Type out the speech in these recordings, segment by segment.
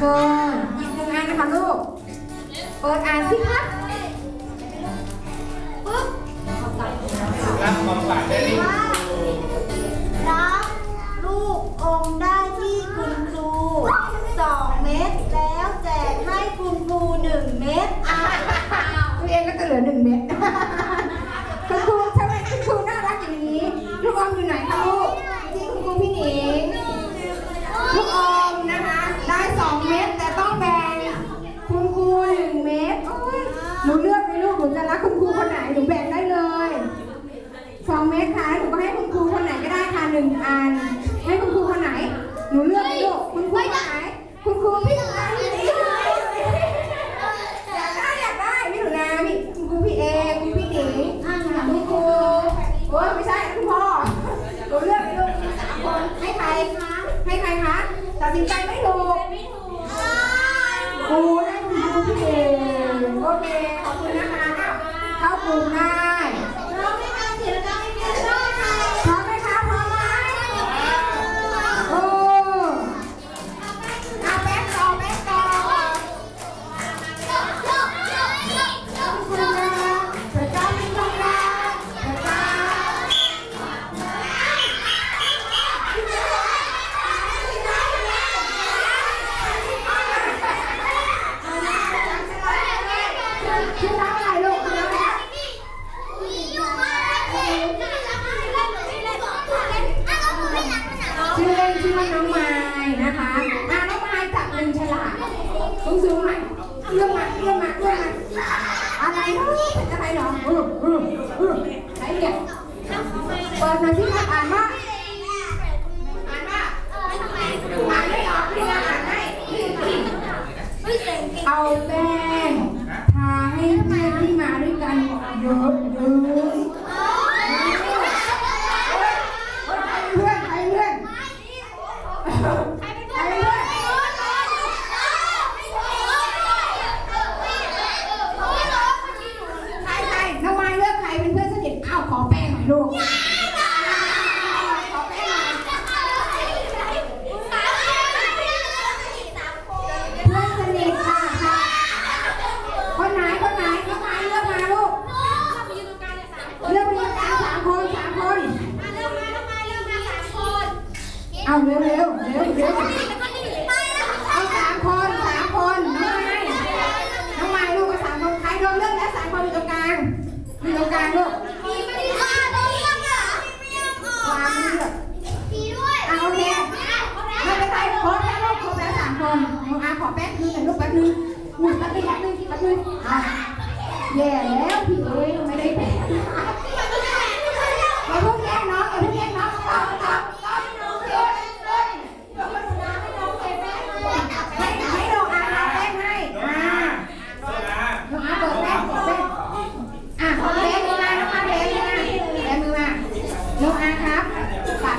ฟิร์นหยิบหนึ่งอันนะคะลูก เปิดอ่านสิคะปึ๊บรับของฝากได้ที่ครูรับลูกอมได้ที่คุณครูสองเม็ดแล้วแจกให้คุณครูหนึ่งเม็ดอะตัวเองก็จะเหลือหนึ่งเม็ดคุณครูทำไมคุณครูน่ารักอย่างนี้ ลูกอมอยู่ไหนคะลูกที่คุณครูพี่หนิง ลูกอมนะคะ ได้สองเม็ดแต่ต้องแบ่งคุณครูหนึ่งเม็ดโอ้ยหนูเลือกเลยลูกห นูจะรักคุณครูคนไหนหนูแบ่งได้เลยสองเม็ดค่ะหนูก็ให้คุณครูคนไหนก็ได้ค่ะหนึ่งอัน ให้คุณครูคนไหน หนูเลือกลูกคุณครูคนไหนคุณครูพี่หนูนาอยากได้อยากได้พี่หนูนาพี่คุณครูพี่เอคุณพี่หนิงคุณครูโอ้ไม่ใช่คุณพ่อหนูเลือกเลยลูกสามคนให้ใครคะให้ใครคะตัดสินใจไม่ถูกครูได้คุณครูพี่เองโอ เค ขอบคุณนะคะข้าวเข้ากลุ่มได้เราไม่กาเสียดายเงิ ชื่อเล่นชื่อว่าน้องไม้นะคะอะน้องไม้จับหนึ่งฉลากสูงสูงๆหน่อยเรื่องมาเรื่องมาเรื่องมาอะไรเนาะอะไรเนาะอืออืออือไหนเนี่ยเปิดหน่อยที่อ่านว่าอ่านว่าอ่านไม่ออกพี่อ่านให้เอาแป้งทาให้เพื่อนที่มาด้วยกันเยอะๆเพื่อนใครเพื่อน ใครเพื่อนใครใครน้องไม้เลือกใครเป็นเพื่อนสนิทอ้าวขอแป้งหน่อยลูกขอแป้งหน่อยเพื่อนสนิทค่ะค่ะคนไหนคนไหนน้องไม้เลือกมาลูกเลือกมาสามสามคนสามคน เอาเร็วเร็วเร็วเร็วเอาสามคนสามคนน้องไม้น้องไม้ลูกก็สามคนใครโดนเลือกแล้วสามคนอยู่ตรงกลางอยู่ตรงกลางลูกวางเลือกอะโอเคไม่เป็นไรครบแล้วลูกครบแล้วสามคนอะขอแป๊บนึงหน่อยลูกแป๊บนึงอุ้ยแป๊บนึงแป๊บนึงแป๊บนึงอะแย่แล้วพี่เอ๋ไม่ได้แป๊บ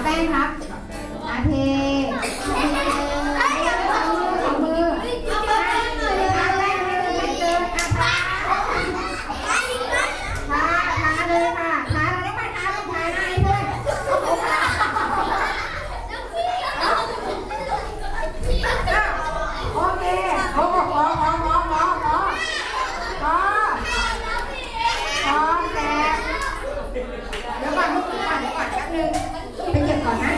แป้งครับนาเท 하거나